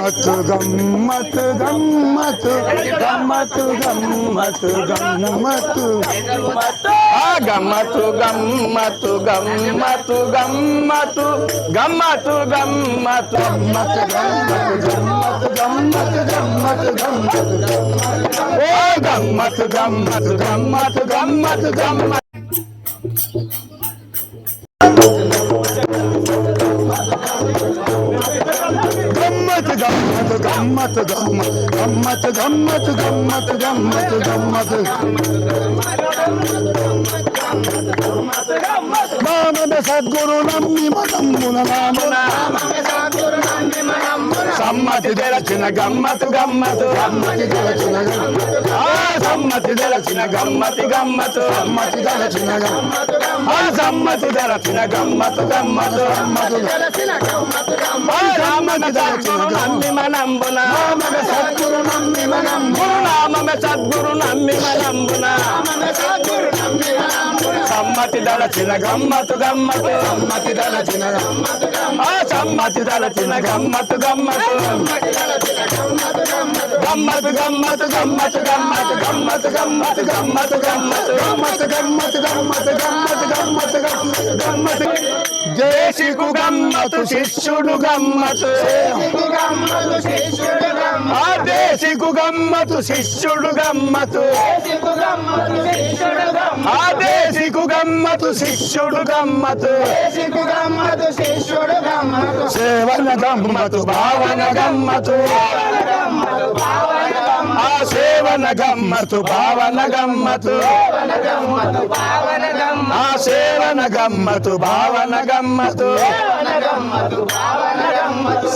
గమ్మత్ గమ్మతు గమ్మతు గమ్మతు గమ్మతు గమ్మతు గమ్మతు గమ్మతు గమ్మతు గమ్మతు గమ్మతు గమ్మతు గమ్మతు గమ్మతు గమ్మతు గమ్మతు గమ్మతు గమ్మత్ ఓ గమ్మతు గమ్మతు గమ్మతు గమ్మతు గమ్మతు గమ్మత్ గమ్మత్ గమ్మత్ గమ్మత్ గమ్మత్ గమ్మత్ నామన సద్గురు నమ్మి మనమ్మున నామన. సమ్మతి తెలచిన గమ్మతు గమ్మతు సమ్మతి గలచిన ఆ సమ్మతి తెలచిన గమ్మతి గమ్మతు సమ్మతి గలచిన ఆ సమ్మతి తెలచిన గమ్మతు గమ్మతు ఆ రామన సద్గురు నమ్మి మనంబున. నామన సద్గురు నమ్మి మనం గురునామమే సద్గురు నమ్మి మనంబున. సమ్మతి దళచిన గమ్మతు గమ్మతు సమ్మతి దళచిన ఆ సమ్మతి దళచిన గమ్మతు గమ్మతు గమ్మతు గమ్మతు గమ్మతు గమ్మతు గమ్మతు గమ్మతు గమ్మతు గమ్మతు గమ్మతు గమ్మతు గమ్మతు గమ్మతు గమ్మతు గమ్మతు గమ్మతు దేశికు గమ్మతు శిష్యుడు గమ్మతు ఆ దేశికు గమ్మతు శిష్యుడు గమ్మతు ఆ దేశికు గమ్మతు శిష్యుడు గమ్మతు సేవన గమ్మతు భావన గమ్మతు భావన ఆ సేవన గమ్మతు భావన గమ్మతు ఆ సేవన గమ్మతు భావన గమ్మతు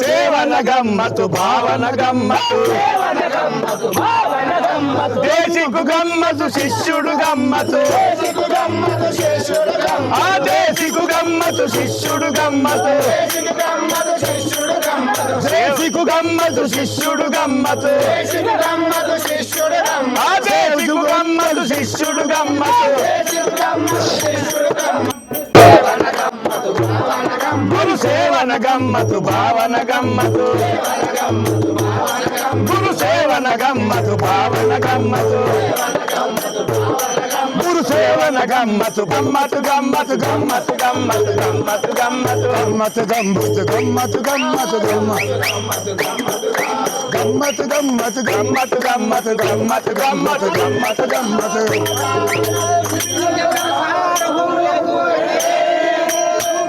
సేవన గమ్మతు భావన గమ్మతు దేశికు గమ్మతు శిష్యుడు గమ్మతు శిష్యుడు ఆ దేశికు గమ్మతు శిష్యుడు గమ్మతు. దేశికు గమ్మతు శిష్యుడు గమ్మతు. ఆ దేశికు గమ్మతు శిష్యుడు గమ్మతు. గురు సేవన గమ్మతు భావన గమ్మతు గురు సేవన గమ్మతు భావన గమ్మతు గురు సేవన గమ్మతు గమ్మతు గమ్మతు గమ్మతు గమ్మతు గమ్మతు గమ్మతు గమ్మతు గమ్మతు గమ్మతు గమ్మతు గమ్మతు గమ్మతు గమ్మతు గమ్మతు గమ్మతు గమ్మతు గమ్మతు గమ్మతు గమ్మత్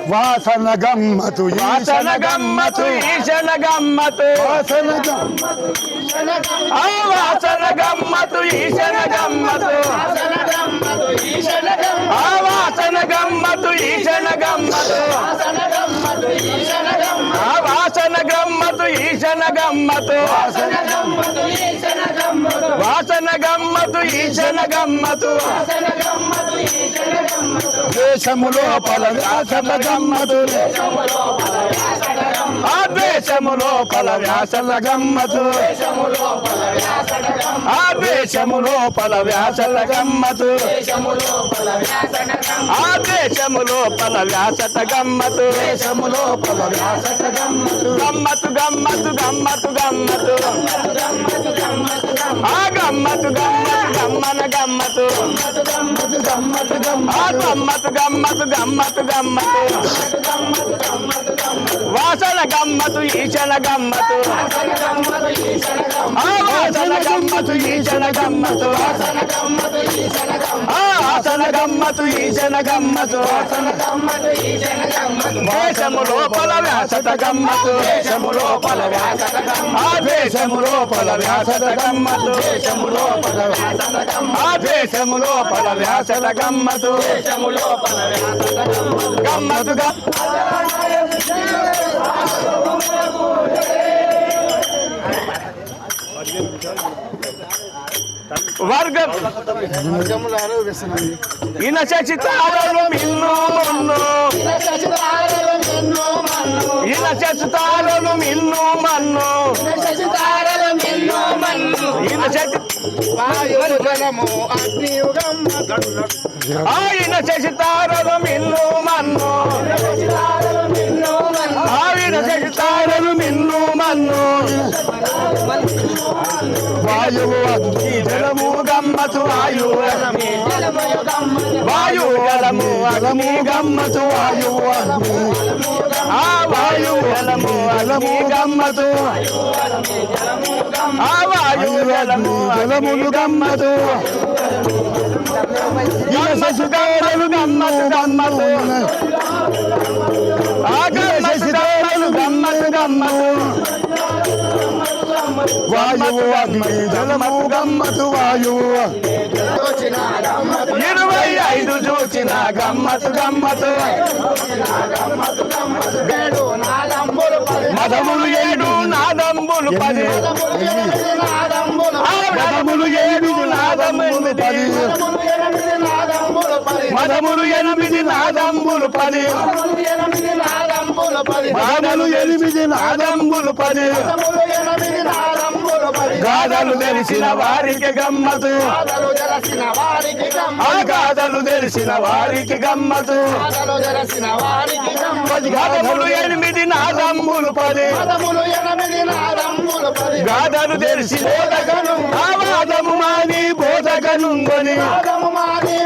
వాసన గమ్మతు వాసన గమ్మతు ఈశన గమ్మతు వాసన గమ్మతు వాసన గమ్మతు ఈశన గమ్మతు వాసన గమ్మతు ఈశన గమ్మతు ఆ వాసన గమ్మతు ఈశన గమ్మతు వాసన గమ్మతు ఈశన గమ్మతు దేశము లోపల వ్యాసన గమ్మతు ఆ దేశము లోపల వ్యాసల గమ్మతు ఆ దేశము లోపల వ్యాసల గమ్మతు ఆ దేశము లోపల వ్యాసట గమ్మతు గమ్మతు గమ్మతు గమ్మతు గమ్మతు ఆ గమ్మతు గమ్మతు గమ్మన గమ్మతు గమ్మతు. గమ్మతు గమ్మతు గమ్మతు గమ్మతు గమ్మతు. వాసన గమ్మతు ఈశన గమ్మతు. వాసన గమ్మతు ఈశన గమ్మతు. ఆ ఆసన గమ్మతు ఈశన గమ్మతు. దేశము లోపల వ్యాసత గమ్మతు. దేశము లోపల వ్యాసత ఆ దేశము లోపల వ్యాసత గమ్మతు. దేశము లోపల వ్యాసత ఆ దేశము లోపల వ్యాసల గమ్మతు గమ్మతుగా వర్గం వినశచితారలు మిన్ను. మన్ను. వినశచితారలు మిన్ను. మన్ను ఆయన శశి తారలు మిల్లు మన్ను. ఆయన శశి తారలు మిల్లు నన్ను వాయువు అగ్ని జలము గమ్మతు వాయువు వాయువు అలము అలము గమ్మతు వాయువు అగ్ని ఆ వాయువు అలము అలము గమ్మతు. ఆ వాయువు అలము అలములు గమ్మతు. శశుగౌరలు గమ్మతు గమ్మతు. ఆ గమ్మతు గమ్మతు గమ్మతు. వాయువు అగ్ని జలము గమ్మతు వాయువు ఇరవై ఐదు చూచిన గమ్మతు గమ్మతు మదములు ఏడు నాదంబులు పది మదములు ఏడు నాదములు పది మదములు ఎనిమిది నాదంబులు పది మదములు ఎనిమిది నాదంబులు పది గాథలు తెలిసిన వారికి గమ్మతు గాథలు తెలిసిన వారికి గమ్మతు గాథలు ఎనిమిది నా రమ్ములు పది. గాథలు తెలిసి వాదము మాని బోధకనుందని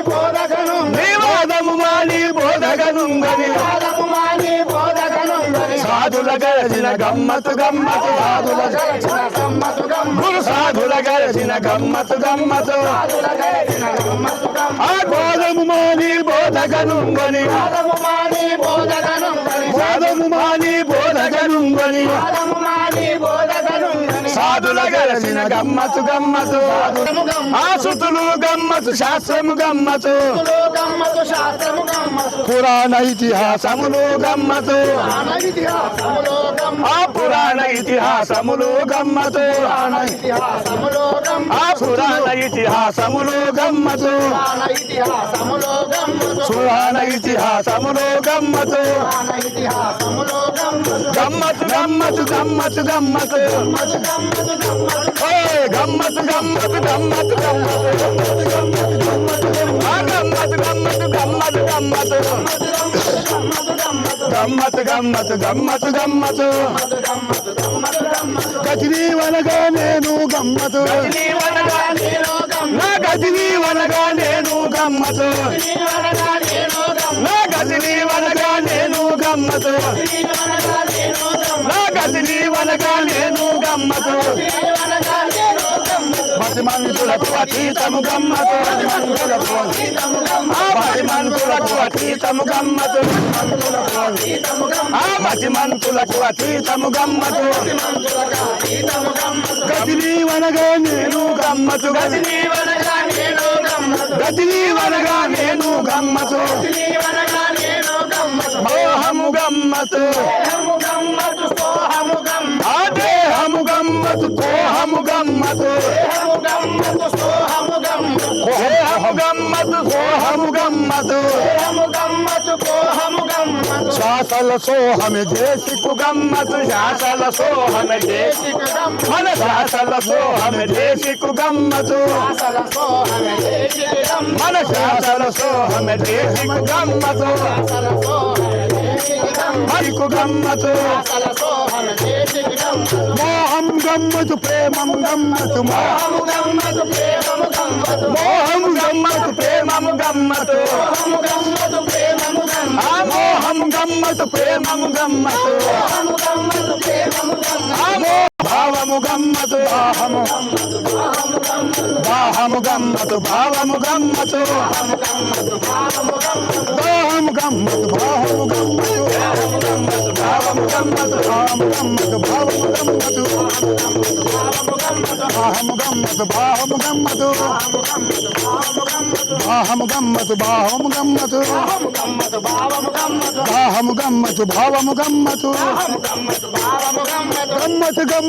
బోధకను మాని బోధకనుందని వాదము మాని బోధ సాధుల గరచిన గమ్మతు గమ్మతు సాధుల గురు సాధుల గరచిన గమ్మతు గమ్మతు ఆ గోధము మాని బోధగనుంగని. గోధము మాని బోధగనుంగని. సాధుల గలసిన గమ్మతు గమ్మతు ఆసుతులు గమ్మతు శాస్త్రము గమ్మతు పురాణ ఇతిహాసములు గమ్మతు ఆ పురాణ ఇతిహాసములు గమ్మతు ఆ పురాణ ఇతిహాసములు గమ్మతు పురాణ ఇతిహాసములు గమ్మతు గమ్మతు గమ్మతు గమ్మతు గమ్మతు ఓయ్ గమ్మతు గమ్మత్ గమ్మత్ గమ్మత్ గమ్మత్ గమ్మత్ గమ్మత్ గమ్మత్ గజనీ వనగా నేను గమ్మతు నా గజనీ వనగా నేను గమ్మతు నా గజనీ వనగా నేను గమ్మతు నా గతి నీవనగా నేను గమ్మతు. మతి మనుషులకు అతీతము గమ్మతు. మతి మనుషులకు అతీతము గమ్మతు. ఆ మతి మనుషులకు అతీతము గమ్మతు. గతి నీవనగా నేను గమ్మతు. గతి నీవనగా నేను గమ్మతు. గతి నీవనగా నేను గమ్మతు. గమ్మతు ఆ దేహము గమ్మతు కోహము గమ్మతు కోహము గమ్మతు కోహము గమ్మతు శ్వాసల సోహమి దేశికు గమ్మతు శ్వాసల సోహమి దేశికు మన శ్వాసల సోహమి దేశికు గమ్మతు మన శ్వాసల సోహమి దేశికు గమ్మతు హరికు గమ్మతు మోహం గమ్మతు ప్రేమం గమ్మతు మోహం గమ్మతు ప్రేమం గమ్మతు మోహం గమ్మతు ప్రేమం గమ్మతు మోహం గమ్మతు ప్రేమం గమ్మతు మోహం గమ్మతు ప్రేమం గమ్మతు భావము గమ్మతు దాహము. దాహము గమ్మతు భావము గమ్మతు దాహము గమ్మతు భావము గమ్మతు భావము గమ్మతు భావము గమ్మతు భావము గమ్మతు భావము గమ్మతు భావము గమ్మతు భావము గమ్మతు భావము గమ్మతు భావము గమ్మతు భావము గమ్మతు గమ్మతు గమ్మ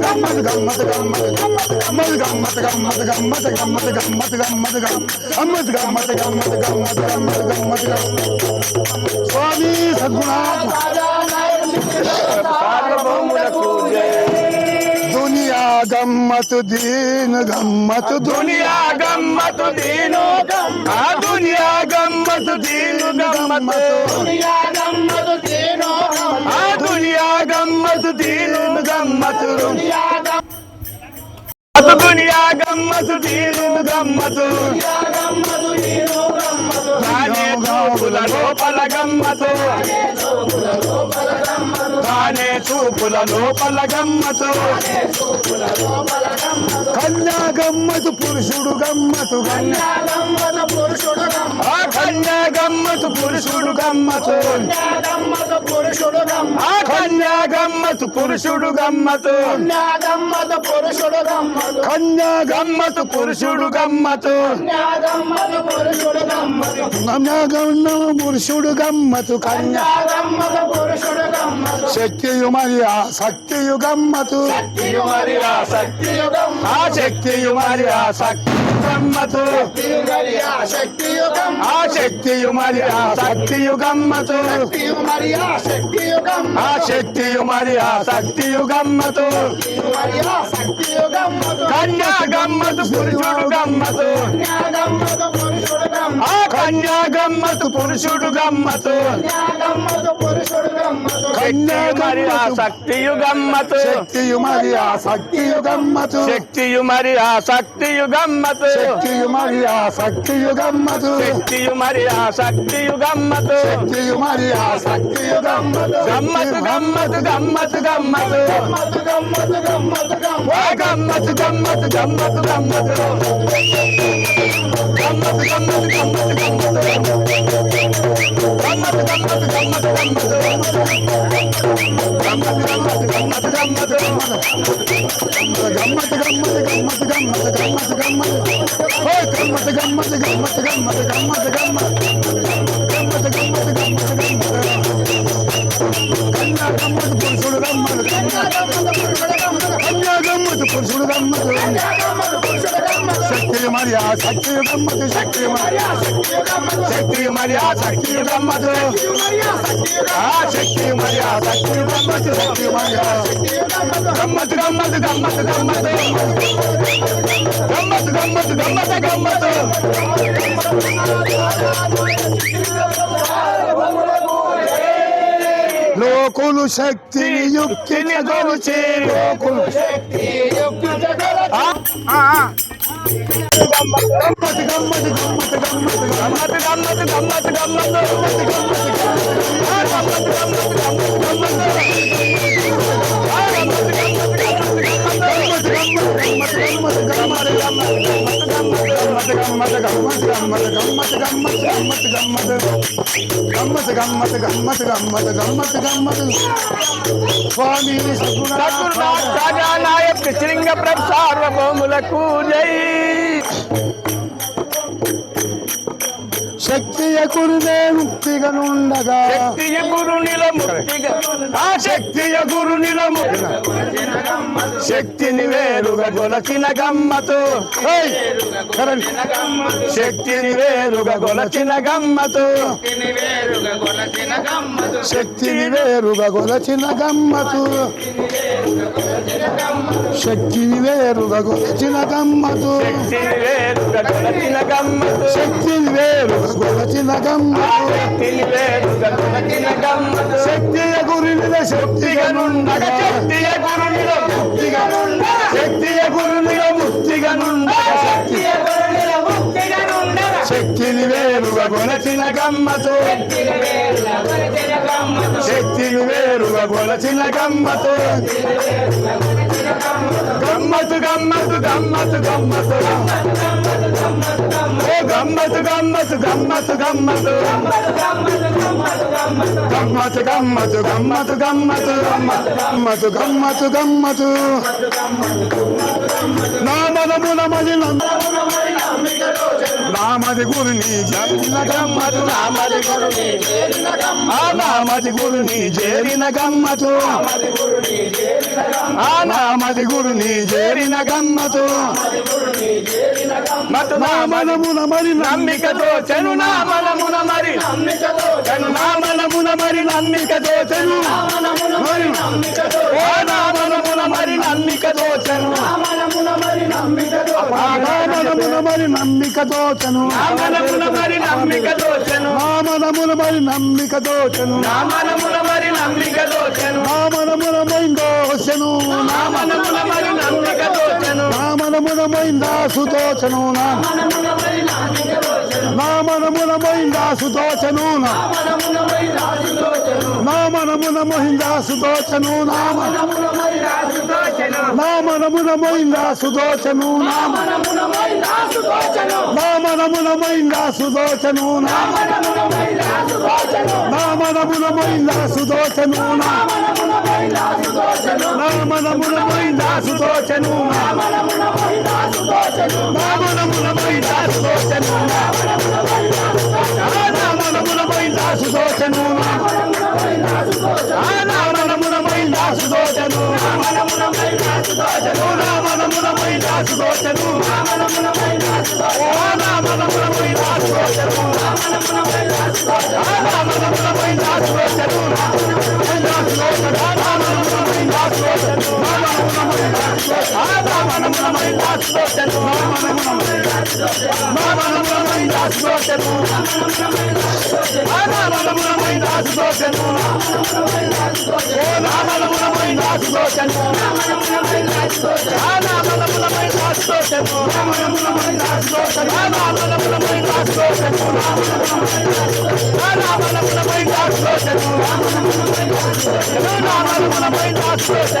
గమ్మత్ గమ్మత్ గమ్మత్ గమ్మత్ గమ్మత్ గమ్మత్ గమ్మత్ గమ్మత్ గమ్మత్ గమ్మత్ గమ్మత్ గమ్మత్ గమ్మత్ గమ్మత్ గమ్మత్ గమ్మత్ స్వామి సద్గుణాత్మ దునియా గమ్మతు దీన్ గమ్మతు దునియా గమ్మతు దీను ఆ దునియా గమ్మతు దీను గమ్మతు. దునియా గమ్మతు दुनिया गम्मत दीन गम्मत दुनिया गम्मत दीन गम्मत లోపల లోపల కన్యా గమ్మతు పురుషుడు గమ్మతు కన్యా పురుషుడు కన్యా గమ్మతు. పురుషుడు గమ్మతు ఆ కన్యా గమ్మతు. పురుషుడు గమ్మతు. కన్యా గమ్మతు. పురుషుడు గమ్మతు. కన్యా గమ్మ పురుషుడు గమ్మతు. కన్యా శక్తియు మరి ఆ శక్తియు గమ్మతు. శక్తియు మరి ఆ శక్తి ఆ శక్తియు మరి ఆ శక్తి గమ్మతు. శక్తియు ఆ శక్తియు మరియా శక్తియు గమ్మతు శక్తియు మరియా శక్తియు గమ్మ ఆ శక్తియు మరియా శక్తియు గమ్మతు కన్యా గమ్మతు. పురుషుడు గమ్మతు ఆ కన్యా గమ్మతు పురుషుడు గమ్మతు. కన్యా మరి ఆ శక్తియు గమ్మతు. శక్తియు మరి ఆ శక్తియు గమ్మతు. శక్తియు మరి ఆ శక్తియు గమ్మతు. శక్తియు మరి ఆ శక్తియు గమ్మతు. శక్తియు మరి ఆ శక్తియు గమ్మతు. శక్తియు మరి ఆ శక్తియు గమ్మతు. గమ్మతు గమ్మతు గమ్మతు గమ్మతు. గమ్మతు గమ్మతు గమ్మతు గమ్మతు గమ్మతు గమ్మతు. గమ్మతు గమ్మతు గమ్మతు. I'm not a కన్యా గమ్మత్ పురుషుడు గమ్మత్ శక్తి మరి ఆ శక్తి గమ్మత్ శక్తి మరి ఆ శక్తి మరి ఆ శక్తి గమ్మతు ఆ శక్తి మరి ఆ శక్తి గమ్మతు శక్తి మరి ఆ గమ్మతు గమ్మతు గమ్మతు గమ్మతు గమ్మతు గమ్మతు గమ్మతు గమ్మతు లోకులు శక్తి యుక్తిని గొలిచి లోకులు ఆ, ఆ, ఆ. स्वामी सगुणानायक श्रृंग प्रभ सार्वभौम लकू जय Thank you. జై శక్తియ కురుదే ముక్తిగా నుండగా. శక్తియ గురునిల ముక్తిగా. ఆ శక్తియ గురునిల ముక్తిగా. శక్తిని వేరుగా గొలచిన గమ్మతు. శక్తిని వేరుగా గొలచిన గమ్మతు. శక్తిని వేరుగా గొలచిన గమ్మతు. శక్తిని వేరుగా గొలచిన గమ్మతు. శక్తిని వేరుగా గొలచిన గమ్మతు. శక్తిని వేరుగా కొలచిన శక్తియ గురుల శక్తిగా శక్తియ గురుల ముక్తిగా శక్తియ శక్తిని వేరుగా గొలచిన గమ్మతో శక్తిని వేరుగా గొలచిన గమ్మతో గమ్మ గమ్మతు గమ్మతు గమ్మతు గమ్మతు ఓ గమ్మతు గమ్మతు గమ్మతు గమ్మతు గమ్మతు గమ్మతు గమ్మతు గమ్మతు గమ్మతు గమ్మతు గమ్మతు నామదముల మది నామది గురుని జల్ల గమ్మతు నామది గురుని ఆ నామది గురుని చేరిన గమ్మతు ఆ నామది గురుని చేరిన గమ్మతు మతు నామనమున మరి నమ్మికతో చెను నామనమున మరి నమ్మికతో చెను నామనమున మరి నమ్మికతో చెను మరి నమ్మికతో ఓ నామనమున మరి నమ్మికతో చెను మనమున మరి నమ్మిక దోచను మనమున మరి నమ్మిక దోచను మనమున మరి నమ్మిక దోచను మనమున మరి నమ్మిక దోచను మనమున మరి దోచను మనమున మరి నమ్మిక దోచను మనమునమైందా సుదోచను నా మనమునమైందా సుదోచను నా మనమునమైందా సుదోచను నా మనమునమైందా సుదోచను నా మనమునమైందా సుదోచను నా మనమునమైందా సుదోచను నా మనమునమైందా సుదోచను నా మనమునమైందా సుదోచను చెను నామనమున మైందాసుతోచను నామనమున మైందాసుతోచను నామనమున మహిందాసుతోచను నామ నామనమున మైందాసుతోచను నామ నామనమున మైందాసుతోచను నామ నామనమున మైందాసుతోచను నామ ఆ నామల మన మైండ్ ఆస్ట్రోషన్ ఆ నామల మన మైండ్ ఆస్ట్రోషన్ ఆ నామల మన మైండ్ ఆస్ట్రోషన్ ఆ నామల మన మైండ్ ఆస్ట్రోషన్ ఆ నామల మన మైండ్ ఆస్ట్రోషన్ ఆ నామల మన మైండ్ ఆస్ట్రోషన్ ఆ నామల మన మైండ్ ఆస్ట్రోషన్ ఆ నామల మన మైండ్ ఆస్ట్రోషన్ ఆ నామల మన మైండ్ ఆస్ట్రోషన్ ఆ నామల మన మైండ్ ఆస్ట్రోషన్ ఆ నామల మన మైండ్ ఆస్ట్రోషన్ ఆ నామల మన మైండ్ ఆస్ట్రోషన్ ఆ నామల మన మైండ్ ఆస్ట్రోషన్ ఆ నామల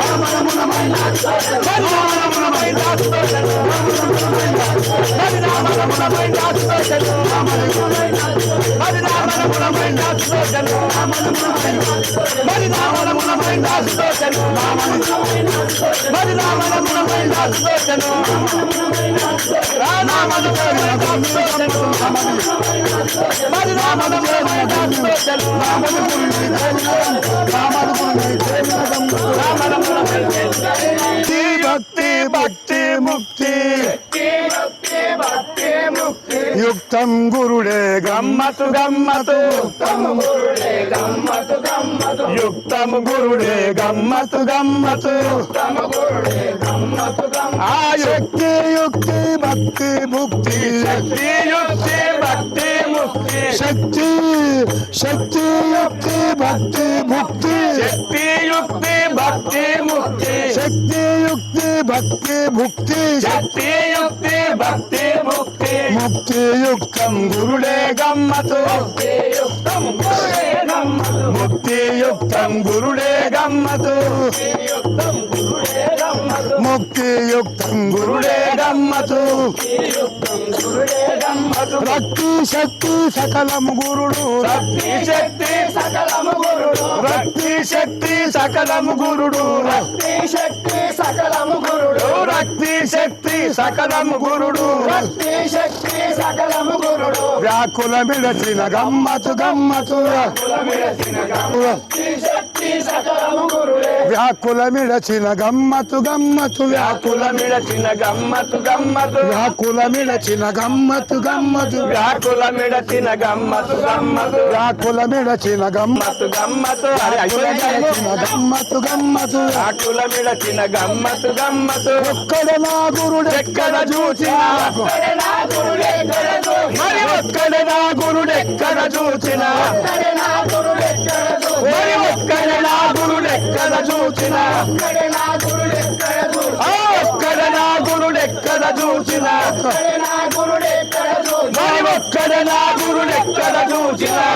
రామ రామ రామ రామ రామ మరి రామణములమైన దాసుదోచను మరి రామణములమైన దాసుదోచను రామణములమైన దాసుదోచను మరి రామణములమైన దాసుదోచను రామణములమైన భక్తి భక్తి ముక్తి భక్తి ಯುಕ್ತಂ ಗುರುಡೇ ಗಮ್ಮತು ಗಮ್ಮತು ಯುಕ್ತಂ ಗುರುಡೇ ಗಮ್ಮತು ಗಮ್ಮತು ಆ ಶಕ್ತಿ ಯುಕ್ತಿ ಭಕ್ತಿ ಮುಕ್ತಿ ಶಕ್ತಿ ಯುಕ್ತಿ ಭಕ್ತಿ ಮುಕ್ತಿ ಶಕ್ತಿ ಶಕ್ತಿ ಯುಕ್ತಿ ಭಕ್ತಿ ಮುಕ್ತಿ ಶಕ್ತಿ ಯುಕ್ತಿ ಭಕ್ತಿ ಮುಕ್ತಿ ಶಕ್ತಿ ಯುಕ್ತಿ ಭಕ್ತಿ ಮುಕ್ತಿ ಶಕ್ತಿ ಯುಕ್ತಿ ಭಕ್ತಿ ముక్తియుక్తం గురుడే గమ్మతు ముక్తియుక్తం గురుడే గమ్మతు ముక్తియుక్తం గురుడే. గమ్మతు రక్తి శక్తి సకలం గురుడు రక్తి శక్తి సకల రక్తి శక్తి సకలము గురుడు. రక్తి శక్తి సకలము గురుడు. రక్తి శక్తి సకలము గురుడు. రక్తి శక్తి సకలము గురుడు. వ్యాకుల మిడచిన గమ్మతు గమ్మతు వ్యాకుల మిడచిన గమ్మతు గమ్మతు వ్యాకుల మిడచిన గమ్మతు గమ్మతు వ్యాకుల మిడచిన గమ్మతు గమ్మతు వ్యాకుల మిడచిన గమ్మతు గమ్మతు వ్యాకుల మిడచిన గమ్మతు గమ్మతు గమ్మతు గమ్మతు ఆకుల మిడచిన గమ్మతు గమ్మతు ఒక్కడ నా గురుడు ఎక్కడ చూచిన మరి ఒక్కడ నా గురుడు ఎక్కడ చూచిన మరి ఒక్కడ నా గురుడు ఎక్కడ చూచిన ఒక్కడ నా గురుడు ఎక్కడ చూచినా మరి ఒక్కడ నా గురుడు ఎక్కడ చూచినా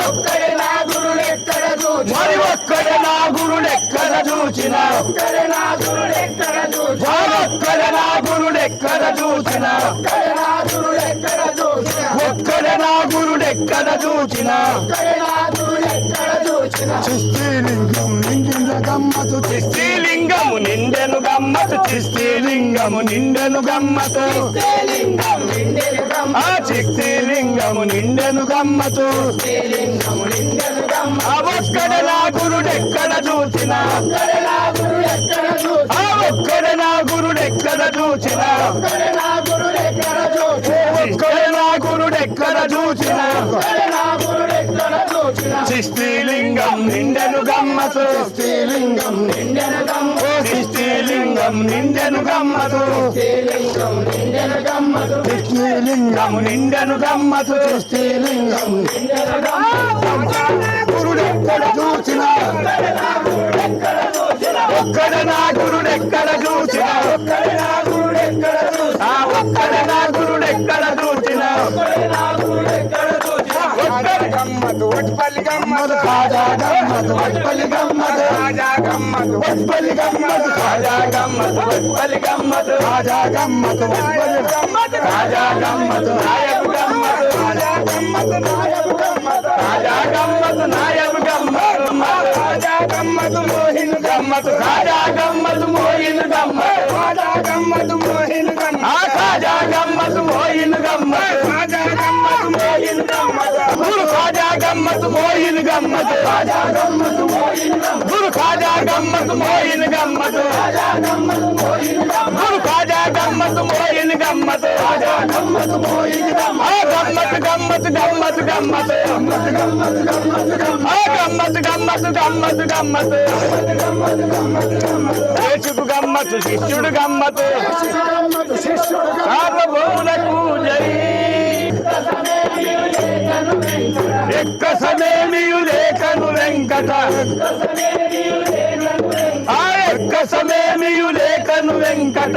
ఆ ఒక్కడ నా గురుడెక్కడ చూచినా మరి ఒక్కడ నా గురుడెక్కడ చూచినా మరి ఒక్కడ నా గురుడెక్కడ చూచినా మరి ఒక్కడ నా గురుడెక్కడ చూచినా ఒక్కడ నా గురుడెక్కడ చూచినా చిస్తీలింగం నిండిన గమ్మతు శ్రీలింగము నిండెను గమ్మతు శ్రీలింగము నిండెను గమ్మతు ఆ నిండెను గమ్మతు ఆ ఒక్కడ నా గురుడెక్కడ చూసినా? ఒక్కడ నా గురుడెక్కడ చూసినా? ఒక్కడ నా గురుడెక్కడ చూసినా? శిష్టిలింగం నిండను గమ్మతు. శ్రీలింగం నిండను గమ్మతు. శ్రీలింగం నిండను గమ్మతు. శ్రీలింగం నిండను గమ్మతు. శిష్టిలింగం నిండను గమ్మతు గురుడెక్కడ చూసినా. ఒక్కడ నా గురుడెక్కడ చూసినా ఒక్కడ నా గురుడెక్కడ చూసినా. ఒక్కడ నా గురుడెక్కడ చూసినా గమ్మదు వట్పల్లి గమ్మదు కాజా గమ్మదు వట్పల్లి గమ్మదు కాజా గమ్మదు వట్పల్లి గమ్మదు కాజా గమ్మదు వట్పల్లి గమ్మదు కాజా గమ్మదు వట్పల్లి గమ్మదు కాజా గమ్మదు నాయకు గమ్మదు కాజా గమ్మదు నాయకు ರಾಜಾ ಗಮ್ಮತ್ ನಾಯಬ್ ಗಮ್ಮತ್ ರಾಜಾ ಗಮ್ಮತ್ ಮೋಹಿನ್ ಗಮ್ಮತ್ ರಾಜಾ ಗಮ್ಮತ್ ಮೋಹಿನ್ ಗಮ್ಮತ್ ರಾಜಾ ಗಮ್ಮತ್ ಮೋಹಿನ್ ಗಮ್ಮತ್ ರಾಜಾ ಗಮ್ಮತ್ ಮೋಹಿನ್ ಗಮ್ಮತ್ ರಾಜಾ ಗಮ್ಮತ್ ಮೋಹಿನ್ ಗಮ್ಮತ್ ఖాజా గమ్మత్ మోయిన్ గమ్మత్ ఖాజా గమ్మత్ మోయిన్ గమ్మతు గురు ఖాజా గమ్మత్ మోయిన్ గమ్మత్ రాజా గమ్మతు మోహిన్ గమ్మతు గురు ఖాజా గమ్మత్ మోయిన్ గమ్మత్ ఖాజా గమ్మత్ మోయిన్ గమ్మత్ గమ్మత్ గమ్మత్ గమ్మత్ గమ్మత్ గమ్మత్ గమ్మత్ గమ్మత్ గమ్మత్ గమ్మతు గమ్మత్ గమ్మతు గమ్మత్ గమ్మతు గమ్మతు గమ్మతు గమ్మతు గమ్మతు యేసుకు శిష్యుడు గమ్మతు సార్వభౌములకు జై. ఎక్క సమేమియు లేఖను వెంకట. ఆ ఎక్క సమేమియు లేఖను వెంకట.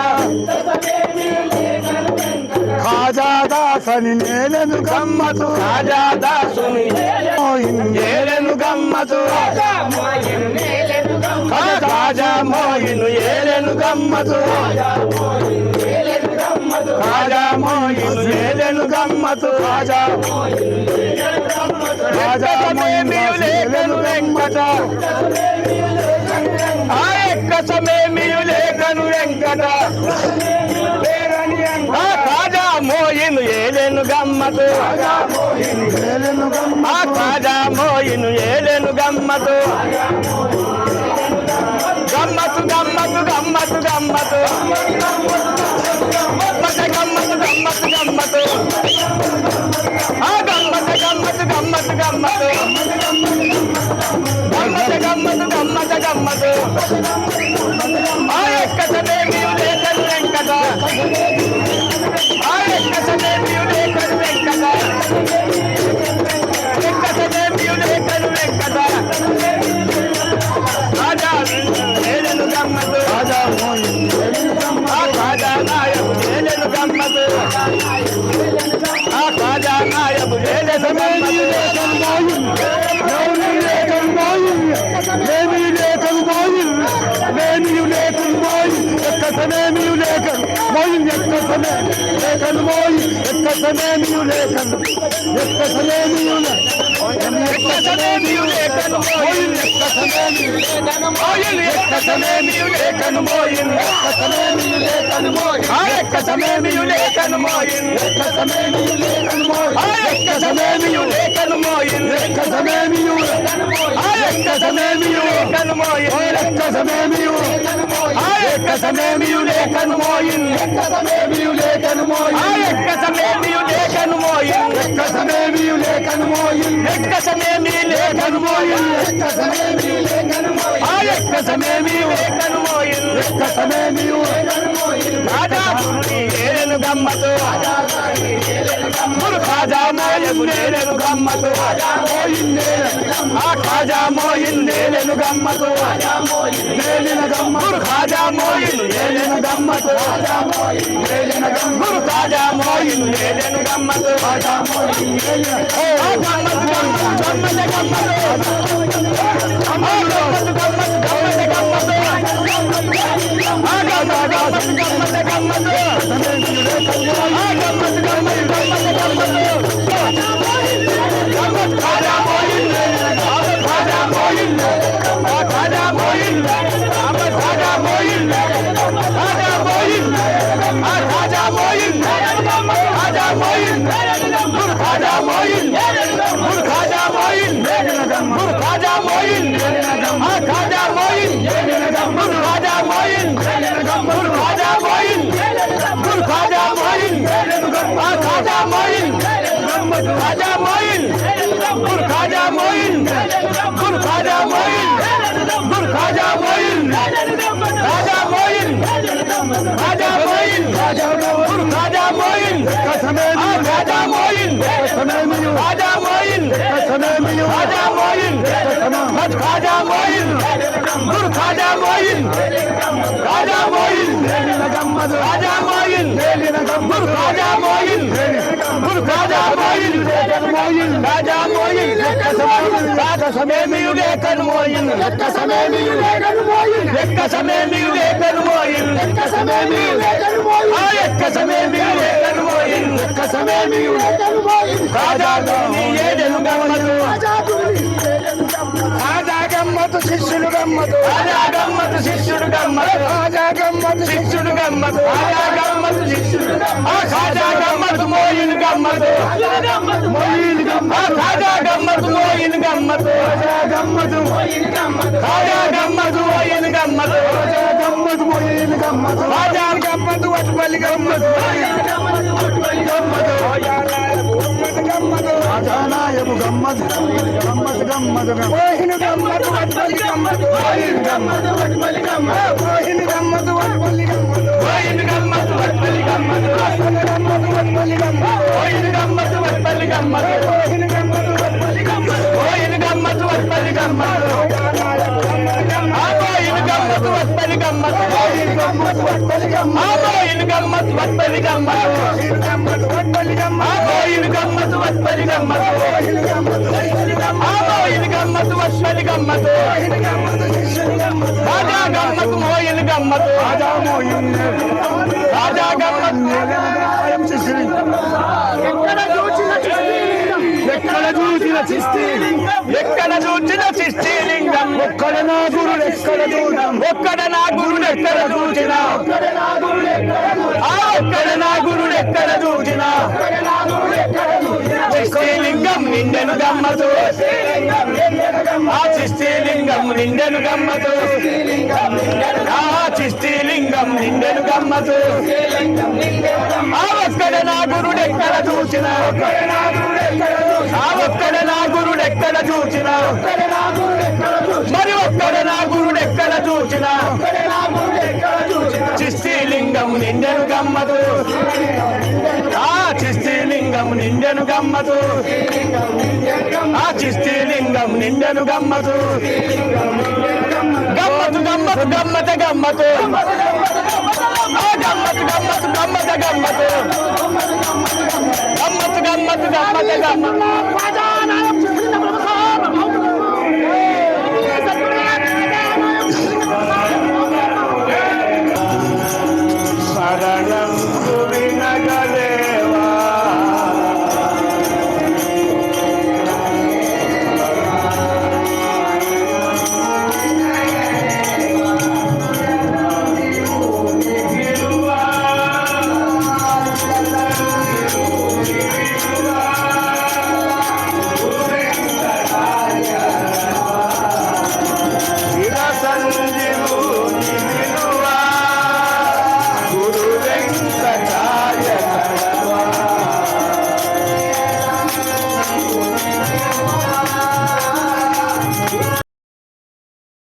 కాజా దాసని నేలను గమ్మతు. రాజాదాసుని ఏలెను గమ్మతు. రాజా మోయిను ఏలెను గమ్మతు. రాజా మోయిను ఏలెను గమ్మతు రాజా. రాజా సమేమియు లేఖను వెంకట ఆ ఎక్క సమేమియు లేఖను వెంకట. రాజా మోయిను ఏలెను గమ్మతు ఆ రాజా మోయిను ఏలెను గమ్మతు గమ్మతు గమ్మతు గమ్మతు గమ్మతు గమ్మత్. గమ్మత్ గమ్మత్ గమ్మత్ గమ్మతు. سلام لك الموي لك سلامي ولك لك سلامي لك سلامي ولك الموي لك سلامي لك الموي لك سلامي ولك الموي لك سلامي لك الموي لك سلامي ولك الموي لك سلامي ولك الموي لك سلامي ولك الموي لك سلامي ولك الموي لك سلامي ولك الموي لك سلامي ولك ఎక్కసమేమియు లేఖను మోయిన్ ఎక్కసమేమియు లేఖను మోయి ఎక్కసమేమియు లేఖను మోయిన్ ఎక్కసమేమియు లేఖను మోయి ఎక్కసమేమి లేఖను మోయిన్ ఎక్కసమేమియు లేఖను మోయి ఆ ఎక్కసమేమియు లేఖను మోయిన్ ఎక్కసమేమియు రాజా గురుని ఏలను గమ్మతు గురు ఖాజా మోయను నేలను గమ్మతు. ఆ ఖాజా మోయిన్ నేలను గమ్మతు. నేలిన గమ్మ గురు ఖాజా మోయిన్ నేలను గమ్మతు గురు రాజా మోయిన్ నేలను గమ్మతు ఆ గమ్మతు గమ్మతు గమ్మత గమ్మతు ఆ ఖాజా మోయిన్ గురు ఖాజా మోయిన్ ఆ ఖాజా మోయిన్ ఖాజా మోయిన్ ఖాజా మోయిన్ మత్ ఖాజా మోయిన్ గురు ఖాజా మోయిన్ ఖాజా మోయిన్ ఖాజా మోయిన్ గురు ఖాజా మోయిన్ గురు ఖాజా మోయిన్ ఖాజా మోయిన్ ఖాజా సమేమియు లేఖను మోయిన్ లెక్క సమేమియు లేఖను మోయిన్ లెక్క సమేమియు లేఖను మోయిన్ లెక్క సమేమియు లేఖను మోయిన్ ఆ లెక్క సమేమియు లేఖను మోయిన్ లెక్క సమేమియు లేఖను మోయిన్ ఖాజా నీ ఏదెను గమ్మతు రాజా గమ్మతు శిష్యులు గమ్మతు ఖాజా గమ్మతు శిష్యుడు గమ్మతు రాజా గమ్మతు శిష్యుడు గమ్మతు రాజా గమ్మతు శిష్యుడు ఆ గమ్మతు మోయిన్ గమ్మతు మోయిన్ గమ్మ గమ్మతు మోయిన్ గమ్మతు గమ్మతు గమ్మతు మోయిన్ గమ్మతు రాజా గమ్మతు మోయిన్ గమ్మతు రాజా గమ్మతు వటుపల్లి గమ్మతు రాజా గమ్మతు గమ్మతు గమ్మతు మోహిన గమ్మతు వటుపల్లి గమ్మతు మోహిన గమ్మతు వటుపల్లి గమ్మతు మోహిన గమ్మతు వటుపల్లి గమ్మతు మోయిన్ గమ్మతు వట్పల్లి గమ్మతు గమ్మతు వటుపల్లి గమ్మతు మోయిన్ గమ్మతు వట్పల్లి గమ్మతు మోహిన గమ్మతు వటుపల్లి గమ్మతు మోయిన్ గమ్మతు వట్పల్లి గమ్మతు ఆ మోయిన్ గమ్మతు వట్పల్లి గమ్మతు గమ్మతు వటుపల్లి గమ్మతు ఆ మోయిన్ గమ్మతు వట్పల్లి గమ్మతు గమ్మతు ఆ గమ్మతు మోయిన్ గమ్మతు వట్పల్లి గమ్మతు వటుపల్లి గమ్మతు మోయిన్ గమ్మతు గమ్మతు శిష్యులు గమ్మతు రాజా గమ్మతు మోయిన్ గమ్మతు రాజా మోహిన్ రాజా గమ్మతు శిష్యులు ఎక్కడ చూసిన ఎక్కడ చూచిన శిష్టిలింగం ఒక్కడ నా గురుడు ఎక్కడ చూడం ఒక్కడ నా గురుడు ఎక్కడ చూచినా? ఆ ఒక్కడ నా గురుడు ఎక్కడ చూచినా? శిష్టిలింగం నిండెను గమ్మతు. ఆ శిష్టిలింగం నిండెను గమ్మతు. ఆ శిష్టిలింగం నిండెను గమ్మతు. ఆ ఒక్కడ నా గురుడు ఎక్కడ చూచినా ఆ ఒక్కడ నా గురుడు ఎక్కడ చూచినా మరి ఒక్కడ నా గురుడు ఎక్కడ చూచినా చిస్తీలింగం నిండెను గమ్మతు ఆ లింగం నిండెను గమ్మతు. ఆ చిస్తీలింగం నిండెను గమ్మతు. గమ్మతు గమ్మతు గమ్మత గమ్మతు. ఆ గమ్మతు గమ్మతు గమ్మత గమ్మతు. గమ్మతు గమ్మతు గమ్మత గమ్మతు.